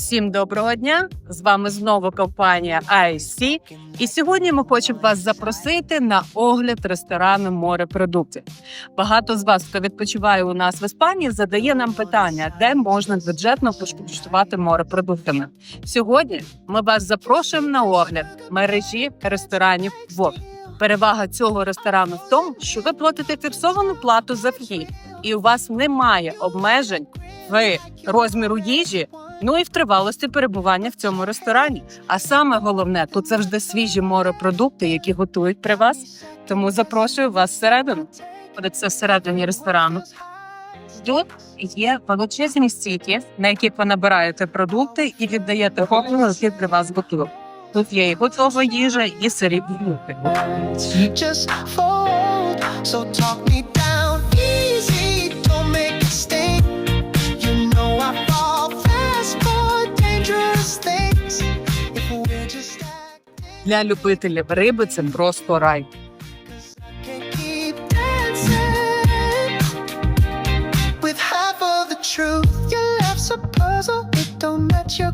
Всім доброго дня! З вами знову компанія IC. І сьогодні ми хочемо вас запросити на огляд ресторану морепродуктів. Багато з вас, хто відпочиває у нас в Іспанії, задає нам питання, де можна бюджетно покуштувати морепродуктами. Сьогодні ми вас запрошуємо на огляд мережі ресторанів ВОК. Перевага цього ресторану в тому, що ви платите фіксовану плату за вхід, і у вас немає обмежень в розміру їжі, ну і в тривалості перебування в цьому ресторані. А саме головне, тут завжди свіжі морепродукти, які готують при вас. Тому запрошую вас всередину. Це всередині ресторану. Тут є величезні стійки, на яких ви набираєте продукти і віддаєте кому, який при вас готує. Тут є і готова їжа, і сирі продукти. для любителів риби це просто рай. Truth, your life's a puzzle, it don't match your